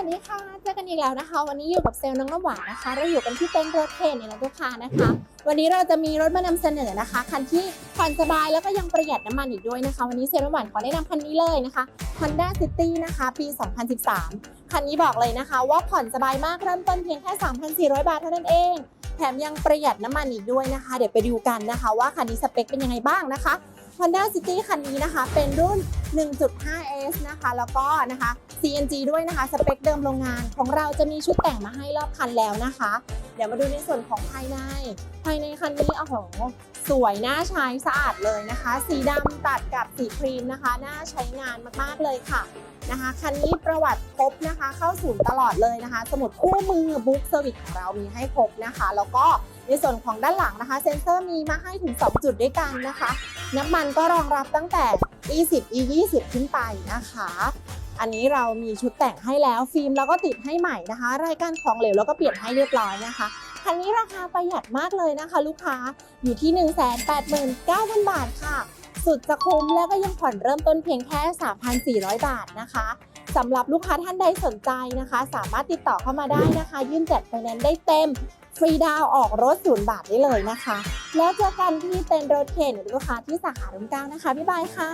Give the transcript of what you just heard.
วัสดีค่ะ เจอกันอีกแล้วนะคะ วันนี้อยู่กับเซลล์น้องน้ำหวานนะคะ เราอยู่กันที่เต็นท์รถเคนเนี่ยนะลูกค้านะคะ วันนี้เราจะมีรถมานำเสนอนะคะ คันที่ผ่อนสบายแล้วก็ยังประหยัดน้ำมันอีกด้วยนะคะ วันนี้เซลล์น้ำหวานขอแนะนำคันนี้เลยนะคะ Honda City นะคะ ปี 2013 คันนี้บอกเลยนะคะ ว่าผ่อนสบายมากเริ่มต้นเพียงแค่ 3,400 บาทเท่านั้นเอง แถมยังประหยัดน้ำมันอีกด้วยนะคะ เดี๋ยวไปดูกันนะคะ ว่าคันนี้สเปคเป็นยังไงบ้างนะคะ Honda City คันนี้นะคะ เป็นรุ่น 1.5S นะคะ แล้วก็นะคะ CNG ด้วยนะคะ สเปคเดิมโรงงานของเราจะมีชุดแต่งมาให้รอบคันแล้วนะคะ เดี๋ยวมาดูในส่วนของภายใน ภายในคันนี้โอ้โหสวยน่าใช้สะอาดเลยนะคะ สีดำตัดกับสีครีมนะคะน่าใช้งานมากๆเลยค่ะนะคะคันนี้ประวัติครบนะคะ เข้าศูนย์ตลอดเลยนะคะ สมุดคู่มือบุ๊กเซอร์วิสของเรามีให้ครบนะคะ แล้วก็ ในส่วนของด้านหลังนะคะ เซ็นเซอร์มีมาให้ถึง 2 จุดด้วยกันนะคะ น้ำมันก็รองรับตั้งแต่ E10 E20 ขึ้นไปนะคะ อันนี้เรามีชุดแต่งให้แล้วฟิล์มเราก็ติดให้ใหม่นะคะ รายการของเหลวเราก็เปลี่ยนให้เรียบร้อยนะคะคันนี้ราคาประหยัดมากเลยนะคะ ลูกค้าอยู่ที่ 189,000 บาทค่ะ สุดจะคุ้มแล้วก็ยังผ่อนเริ่มต้นเพียงแค่ 3,400 บาทนะคะสำหรับลูกค้าท่านใดสนใจนะคะ สามารถติดต่อเข้ามาได้นะคะ ยื่นจัดไฟแนนซ์ได้เต็ม ฟรีดาวออกรถศูนย์บาทได้เลยนะคะ แล้วเจอกันที่เต็นท์รถเข็นหรือลูกค้าที่สาขาลุมเก้านะคะ บ๊ายบายค่ะ